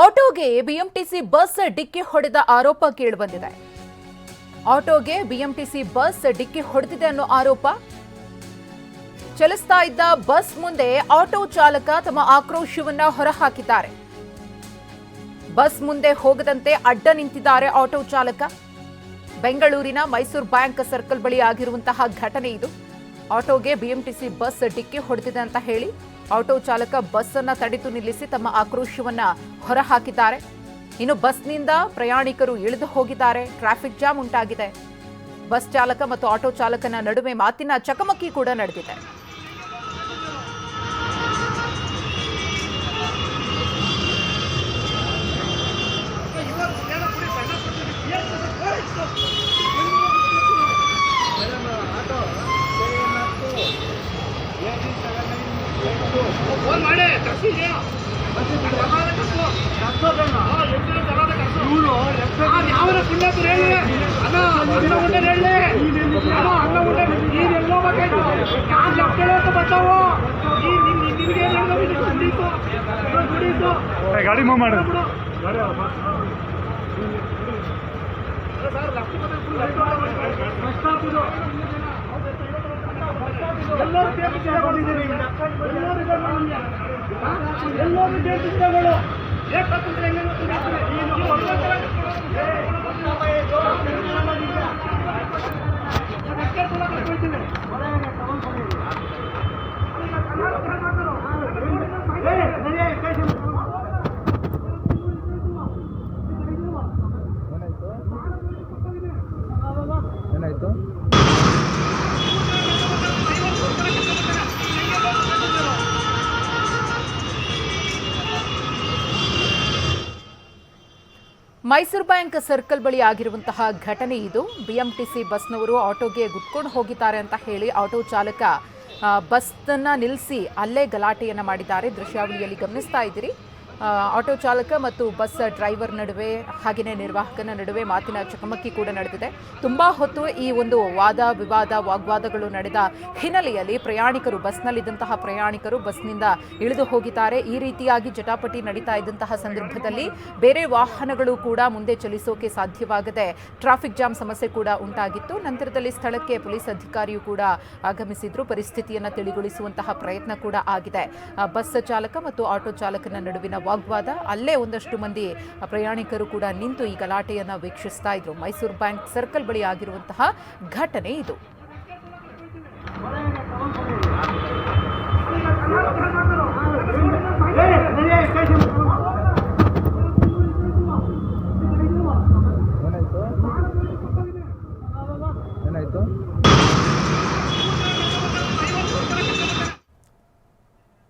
ಆಟೋಗೆ BMTC bus ಡಿಕ್ಕಿ ಹೊಡೆದ ಆರೋಪ ಕೇಳಿಬಂದಿದೆ. ಆಟೋಗೆ ಬಿಎಂಟಿಸಿ ಬಸ್ ಡಿಕ್ಕಿ ಹೊಡೆದಿದೆ ಅನ್ನೋ ಆರೋಪ. ಚಲಿಸ್ತಾ ಇದ್ದ ಬಸ್ ಮುಂದೆ ಆಟೋ ಚಾಲಕ ತಮ್ಮ ಆಕ್ರೋಶವನ್ನ ಹೊರಹಾಕಿದ್ದಾರೆ. ಬಸ್ ಮುಂದೆ ಹೋಗದಂತೆ ಅಡ್ಡ ನಿಂತಿದ್ದಾರೆ ಆಟೋ ಚಾಲಕ. ಬೆಂಗಳೂರಿನ ಮೈಸೂರು ಬ್ಯಾಂಕ್ ಸರ್ಕಲ್ ಬಳಿ ಆಗಿರುವಂತಹ ಘಟನೆ ಇದು. ಆಟೋಗೆ ಬಿಎಂಟಿಸಿ ಬಸ್ ಡಿಕ್ಕಿ ಹೊಡೆದಿದೆ ಅಂತ ಹೇಳಿ ಆಟೋ ಚಾಲಕ ಬಸ್ ಅನ್ನ ತಡೆದು ನಿಲ್ಲಿಸಿ ತಮ್ಮ ಆಕ್ರೋಶವನ್ನ ಹೊರಹಾಕಿದ್ದಾರೆ. ಇನ್ನು ಬಸ್ನಿಂದ ಪ್ರಯಾಣಿಕರು ಇಳಿದು ಹೋಗಿದ್ದಾರೆ. ಟ್ರಾಫಿಕ್ ಜಾಮ್ ಉಂಟಾಗಿದೆ. ಬಸ್ ಚಾಲಕ ಮತ್ತು ಆಟೋ ಚಾಲಕನ ನಡುವೆ ಮಾತಿನ ಚಕಮಕಿ ಕೂಡ ನಡೆದಿದೆ. ಫೋನ್ ಮಾಡಿ ಕರ್ಸಿ ಯಾವನ ಪುಣ್ಯತರು ಹೇಳಿ ಅಣ್ಣ ಅನ್ನ ಉಂಡೆ ಹೇಳಿ ಅಣ್ಣ ಅನ್ನ ಉಂಡೆ ನೀನ್ ಎಲ್ಲೋ ಬೇಕಾಯ್ತು ಯಾರು ಅಂತ ಗಾಡಿ ಬಸ್ ಸ್ಟಾಪ್ ಇದು ಎಲ್ಲರೂ ಟೇಪಿಂಗ್ ತಗೊಂಡಿದ್ದೀರಿ ಎಲ್ಲರೂ ಇದೆ ನೋಡಿ. ಹಾ? ಎಲ್ಲರೂ ಟೇಪಿಂಗ್ ತಗೊಳ್ಳು ಏಕಂತಂದ್ರೆ ಹೆಂಗೆ ಮೈಸೂರು ಬ್ಯಾಂಕ್ ಸರ್ಕಲ್ ಬಳಿ ಆಗಿರುವಂತಹ ಘಟನೆ ಇದು. ಬಿಎಂಟಿಸಿ ಬಸ್ನವರು ಆಟೋಗೆ ಗುತ್ಕೊಂಡು ಹೋಗಿದ್ದಾರೆ ಅಂತ ಹೇಳಿ ಆಟೋ ಚಾಲಕ ಬಸ್ನ ನಿಲ್ಲಿಸಿ ಅಲ್ಲೇ ಗಲಾಟೆಯನ್ನ ಮಾಡಿದ್ದಾರೆ. ದೃಶ್ಯಾವಳಿಯಲ್ಲಿ ಗಮನಿಸ್ತಾ ಇದ್ದೀರಿ. ಆಟೋ ಚಾಲಕ ಮತ್ತು ಬಸ್ ಡ್ರೈವರ್ ನಡುವೆ ಹಾಗೆಯೇ ನಿರ್ವಾಹಕನ ನಡುವೆ ಮಾತಿನ ಚಕಮಕಿ ಕೂಡ ನಡೆದಿದೆ. ತುಂಬಾ ಹೊತ್ತು ಈ ಒಂದು ವಾದ, ವಿವಾದ, ವಾಗ್ವಾದಗಳು ನಡೆದ ಹಿನ್ನೆಲೆಯಲ್ಲಿ ಪ್ರಯಾಣಿಕರು, ಬಸ್ನಲ್ಲಿದ್ದಂತಹ ಪ್ರಯಾಣಿಕರು ಬಸ್ನಿಂದ ಇಳಿದು ಹೋಗಿದ್ದಾರೆ. ಈ ರೀತಿಯಾಗಿ ಜಟಾಪಟಿ ನಡೀತಾ ಇದ್ದಂತಹ ಸಂದರ್ಭದಲ್ಲಿ ಬೇರೆ ವಾಹನಗಳು ಕೂಡ ಮುಂದೆ ಚಲಿಸೋಕೆ ಸಾಧ್ಯವಾಗದೆ ಟ್ರಾಫಿಕ್ ಜಾಮ್ ಸಮಸ್ಯೆ ಕೂಡ ಉಂಟಾಗಿತ್ತು. ನಂತರದಲ್ಲಿ ಸ್ಥಳಕ್ಕೆ ಪೊಲೀಸ್ ಅಧಿಕಾರಿಯು ಕೂಡ ಆಗಮಿಸಿದ್ರು. ಪರಿಸ್ಥಿತಿಯನ್ನ ತಿಳಿಗೊಳಿಸುವಂತಹ ಪ್ರಯತ್ನ ಕೂಡ ಆಗಿದೆ. ಬಸ್ ಚಾಲಕ ಮತ್ತು ಆಟೋ ಚಾಲಕನ ನಡುವಿನ ವಾಗ್ವಾದ. ಅಲ್ಲೇ ಒಂದಷ್ಟು ಮಂದಿ ಪ್ರಯಾಣಿಕರು ಕೂಡ ನಿಂತು ಈ ಗಲಾಟೆಯನ್ನು ವೀಕ್ಷಿಸ್ತಾ ಇದ್ರು. ಮೈಸೂರು ಬ್ಯಾಂಕ್ ಸರ್ಕಲ್ ಬಳಿ ಆಗಿರುವಂತಹ ಘಟನೆ ಇದು. ಏನಾಯ್ತು?